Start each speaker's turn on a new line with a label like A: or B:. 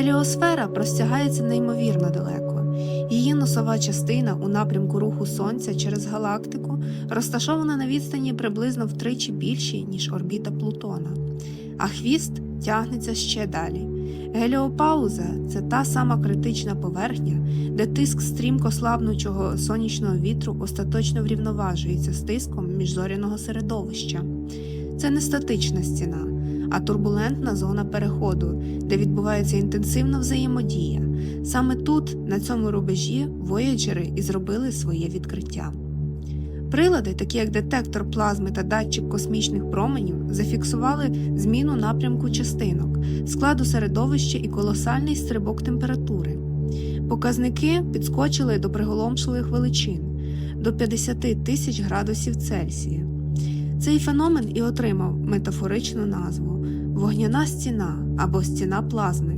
A: Геліосфера простягається неймовірно далеко. Її носова частина у напрямку руху Сонця через галактику розташована на відстані приблизно втричі більшій, ніж орбіта Плутона, а хвіст тягнеться ще далі. Геліопауза це та сама критична поверхня, де тиск стрімко слабнучого сонячного вітру остаточно врівноважується з тиском міжзоряного середовища. Це не статична стіна, а турбулентна зона переходу, де відбувається інтенсивна взаємодія. Саме тут, на цьому рубежі, вояджери і зробили своє відкриття. Прилади, такі як детектор плазми та датчик космічних променів, зафіксували зміну напрямку частинок, складу середовища і колосальний стрибок температури. Показники підскочили до приголомшливих величин до 50 тисяч градусів Цельсія. Цей феномен і отримав метафоричну назву вогняна стіна або стіна плазми.